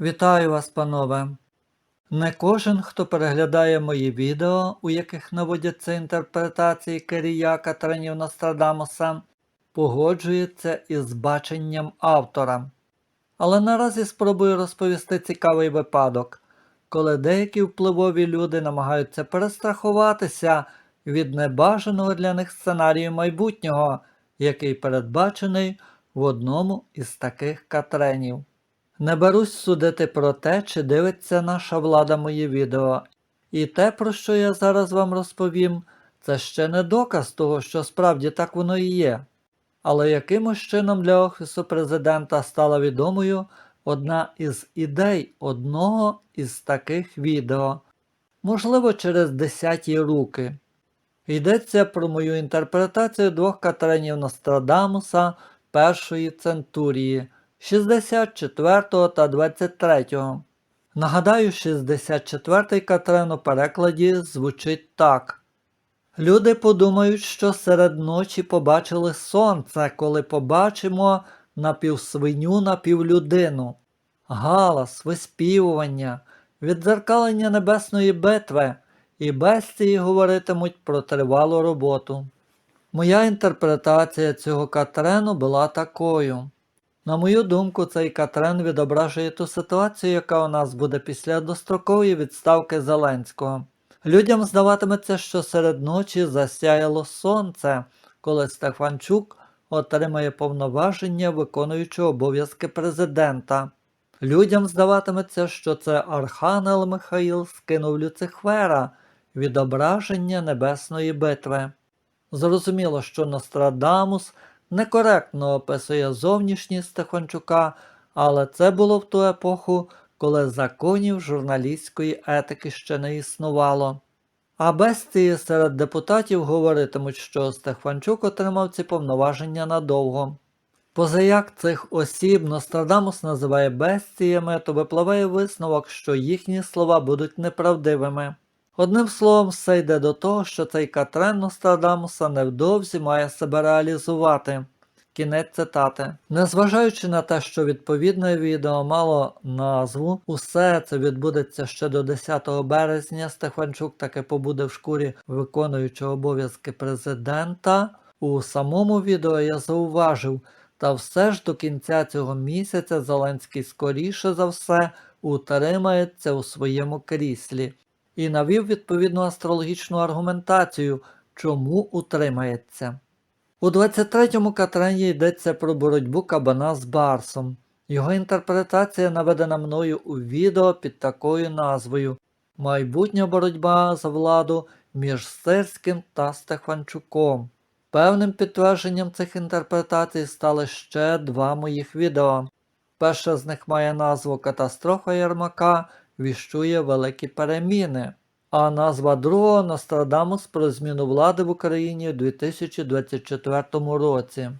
Вітаю вас, панове! Не кожен, хто переглядає мої відео, у яких наводяться інтерпретації Кирія Катеринів Нострадамуса, погоджується із баченням автора. Але наразі спробую розповісти цікавий випадок, коли деякі впливові люди намагаються перестрахуватися від небажаного для них сценарію майбутнього, який передбачений в одному із таких катренів. Не берусь судити про те, чи дивиться наша влада мої відео, і те, про що я зараз вам розповім, це ще не доказ того, що справді так воно і є. Але якимось чином для Офісу президента стала відомою одна із ідей одного із таких відео, можливо, через десяті руки. Йдеться про мою інтерпретацію двох Катеринів Нострадамуса першої центурії 64 та 23. Нагадаю, 64 Катрин у перекладі звучить так. Люди подумають, що серед ночі побачили сонце, коли побачимо напівсвиню, напівлюдину. Галас, виспівування, віддзеркалення небесної битви, і бестії говоритимуть про тривалу роботу. Моя інтерпретація цього Катрену була такою. На мою думку, цей Катрен відображує ту ситуацію, яка у нас буде після дострокової відставки Зеленського. Людям здаватиметься, що серед ночі засяяло сонце, коли Стефанчук отримає повноваження виконуючого обов'язки президента. Людям здаватиметься, що це Архангел Михаїл скинув Люцифера, відображення небесної битви. Зрозуміло, що Нострадамус некоректно описує зовнішність Стефанчука, але це було в ту епоху, коли законів журналістської етики ще не існувало. А бестії серед депутатів говоритимуть, що Стефанчук отримав ці повноваження надовго. Позаяк цих осіб Нострадамус називає бестіями, то випливає висновок, що їхні слова будуть неправдивими. Одним словом, все йде до того, що цей Катрен Нострадамуса невдовзі має себе реалізувати. Кінець цитати. Незважаючи на те, що відповідне відео мало назву, усе це відбудеться ще до 10 березня. Стефанчук таки побуде в шкурі виконуючого обов'язки президента. У самому відео я зауважив, та все ж до кінця цього місяця Зеленський скоріше за все утримається у своєму кріслі і навів відповідну астрологічну аргументацію, чому утримається. У 23-му Катрені йдеться про боротьбу кабана з Барсом. Його інтерпретація наведена мною у відео під такою назвою Майбутня боротьба за владу між Сирським та Стефанчуком. Певним підтвердженням цих інтерпретацій стали ще два моїх відео. Перше з них має назву Катастрофа Єрмака віщує великі переміни, а назва другого Нострадамус про зміну влади в Україні у 2024 році.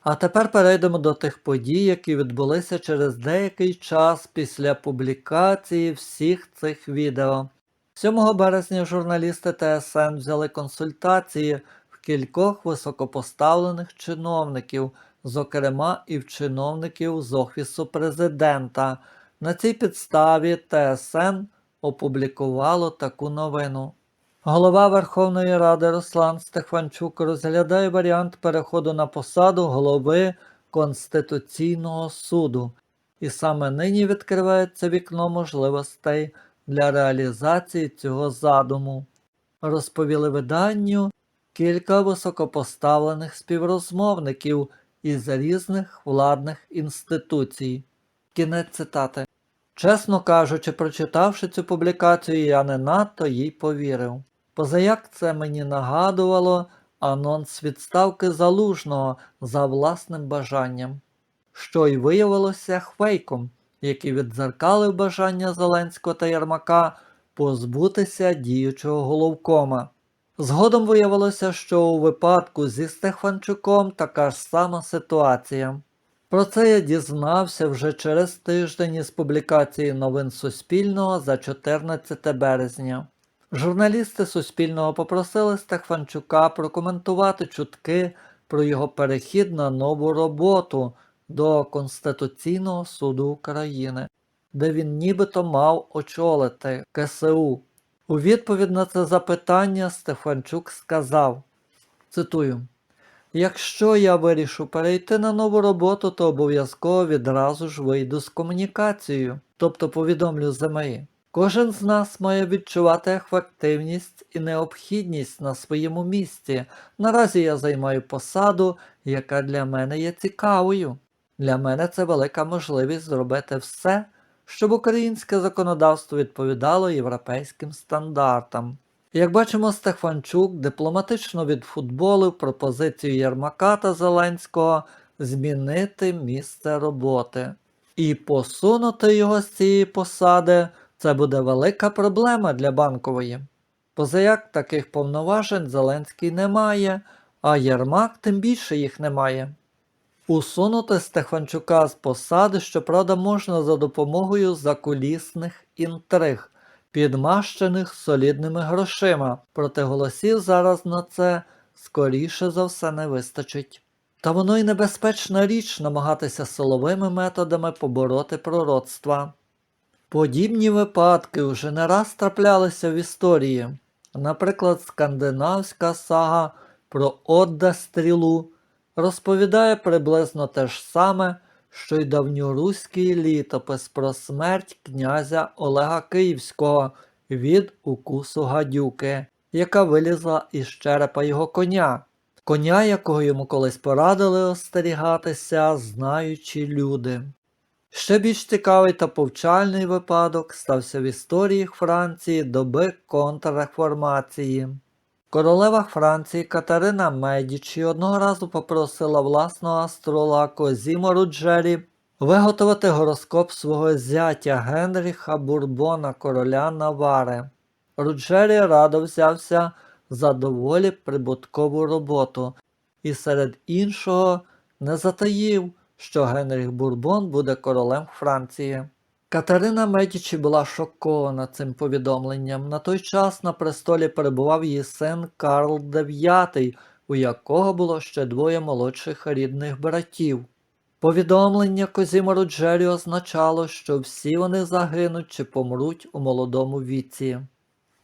А тепер перейдемо до тих подій, які відбулися через деякий час після публікації всіх цих відео. 7 березня журналісти ТСН взяли консультації в кількох високопоставлених чиновників, зокрема і в чиновників з Офісу президента. На цій підставі ТСН опублікувало таку новину. Голова Верховної Ради Руслан Стефанчук розглядає варіант переходу на посаду голови Конституційного суду, і саме нині відкривається вікно можливостей для реалізації цього задуму. Розповіли виданню кілька високопоставлених співрозмовників із різних владних інституцій. Кінець цитати. Чесно кажучи, прочитавши цю публікацію, я не надто їй повірив. Позаяк це мені нагадувало анонс відставки залужного за власним бажанням, що й виявилося хвейком, який віддзеркалив бажання Зеленського та Єрмака позбутися діючого головкома. Згодом виявилося, що у випадку зі Стефанчуком така ж сама ситуація. Про це я дізнався вже через тиждень із публікації новин Суспільного за 14 березня. Журналісти Суспільного попросили Стефанчука прокоментувати чутки про його перехід на нову роботу до Конституційного суду України. де він нібито мав очолити КСУ. У відповідь на це запитання Стефанчук сказав: цитую. Якщо я вирішу перейти на нову роботу, то обов'язково відразу ж вийду з комунікацією, тобто повідомлю ЗМІ. Кожен з нас має відчувати ефективність і необхідність на своєму місці. Наразі я займаю посаду, яка для мене є цікавою. Для мене це велика можливість зробити все, щоб українське законодавство відповідало європейським стандартам. Як бачимо, Стефанчук дипломатично відфутболив пропозицію Єрмака та Зеленського змінити місце роботи. І посунути його з цієї посади це буде велика проблема для банкової. Позаяк таких повноважень Зеленський не має, а Єрмак тим більше їх не має. Усунути Стефанчука з посади, щоправда, можна за допомогою закулісних інтриг, підмащених солідними грошима, проте голосів зараз на це скоріше за все не вистачить. Та воно й небезпечна річ намагатися силовими методами побороти пророцтва. Подібні випадки вже не раз траплялися в історії. Наприклад, скандинавська сага про Одда Стрілу розповідає приблизно те ж саме, що й давньоруський літопис про смерть князя Олега Київського від укусу гадюки, яка вилізла із черепа його коня, коня, якого йому колись порадили остерігатися знаючі люди. Ще більш цікавий та повчальний випадок стався в історії Франції доби контрреформації. Королева Франції Катерина Медічі одного разу попросила власного астролога Козімо Руджері виготовити гороскоп свого зятя Генріха Бурбона, короля Навари. Руджері радо взявся за доволі прибуткову роботу і серед іншого не затаїв, що Генріх Бурбон буде королем Франції. Катерина Медічі була шокована цим повідомленням. На той час на престолі перебував її син Карл IX, у якого було ще двоє молодших рідних братів. Повідомлення Козімо Руджері означало, що всі вони загинуть чи помруть у молодому віці.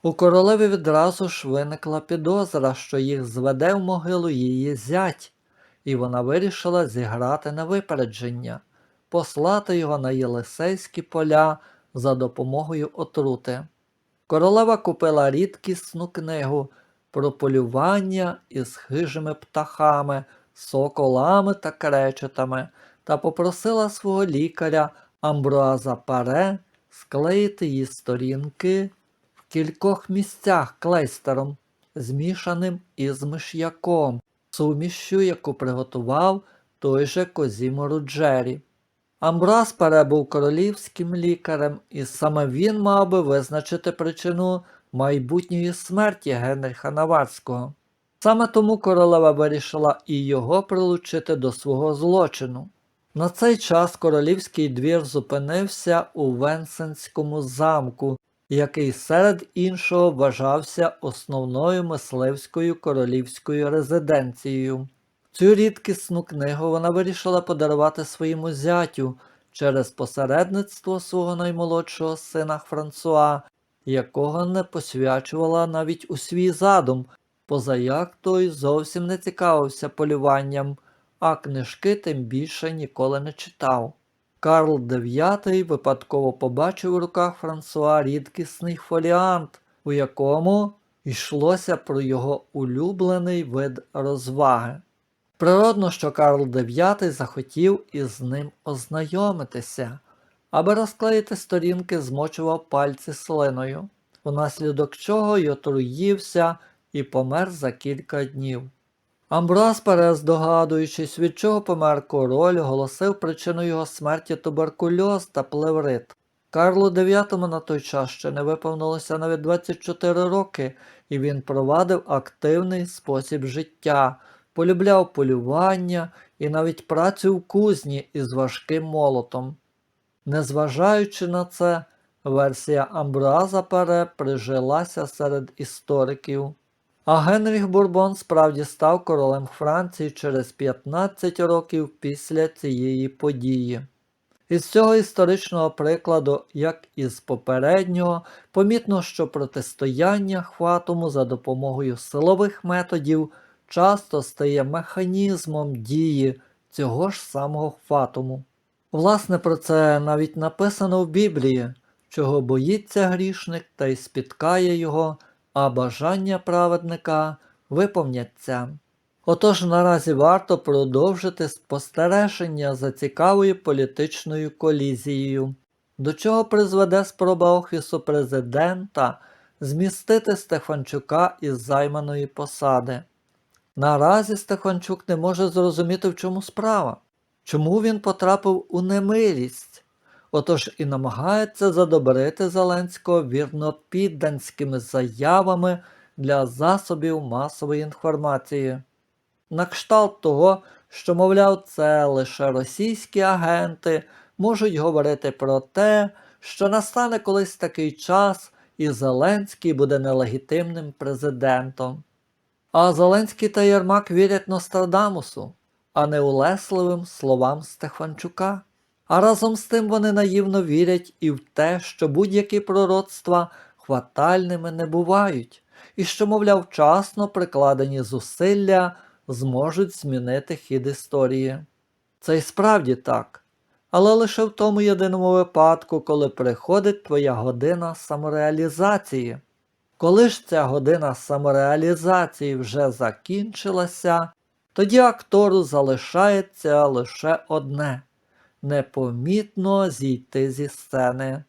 У королеві відразу ж виникла підозра, що їх зведе в могилу її зять, і вона вирішила зіграти на випередження послати його на Єлисейські поля за допомогою отрути. Королева купила рідкісну книгу про полювання із хижими птахами, соколами та кречетами та попросила свого лікаря Амбруаза Паре склеїти її сторінки в кількох місцях клейстером, змішаним із миш'яком, сумішю, яку приготував той же Козімо Руджері. Амбрас Пере був королівським лікарем, і саме він мав би визначити причину майбутньої смерті Генріха Наварського. Саме тому королева вирішила і його прилучити до свого злочину. На цей час королівський двір зупинився у Венсенському замку, який серед іншого вважався основною мисливською королівською резиденцією. Цю рідкісну книгу вона вирішила подарувати своєму зятю через посередництво свого наймолодшого сина Франсуа, якого не посвячувала навіть у свій задум, позаяк той зовсім не цікавився полюванням, а книжки тим більше ніколи не читав. Карл IX випадково побачив у руках Франсуа рідкісний фоліант, у якому йшлося про його улюблений вид розваги. Природно, що Карл IX захотів із ним ознайомитися, аби розклеїти сторінки, змочував пальці слиною, внаслідок чого й отруївся і помер за кілька днів. Амброс Перес, здогадуючись, від чого помер король, оголосив причину його смерті туберкульоз та плеврит. Карлу IX на той час ще не виповнилося навіть 24 роки, і він провадив активний спосіб життя полюбляв полювання і навіть працю в кузні із важким молотом. Незважаючи на це, версія Амбраза Пере прижилася серед істориків. А Генріх Бурбон справді став королем Франції через 15 років після цієї події. Із цього історичного прикладу, як і з попереднього, помітно, що протистояння хватуму за допомогою силових методів часто стає механізмом дії цього ж самого хватуму. Власне, про це навіть написано в Біблії, чого боїться грішник та й спіткає його, а бажання праведника виповняться. Отож наразі варто продовжити спостереження за цікавою політичною колізією, до чого призведе спроба Офісу президента змістити Стефанчука із займаної посади. Наразі Стефанчук не може зрозуміти, в чому справа, чому він потрапив у немилість, отож і намагається задобрити Зеленського вірнопідданськими заявами для засобів масової інформації. На кшталт того, що, мовляв, це лише російські агенти можуть говорити про те, що настане колись такий час, і Зеленський буде нелегітимним президентом. А Зеленський та Єрмак вірять Нострадамусу, а не улесливим словам Стефанчука. А разом з тим вони наївно вірять і в те, що будь-які пророцтва хватальними не бувають, і що, мовляв, вчасно прикладені зусилля зможуть змінити хід історії. Це й справді так, але лише в тому єдиному випадку, коли приходить твоя година самореалізації. Коли ж ця година самореалізації вже закінчилася, тоді актору залишається лише одне непомітно зійти зі сцени.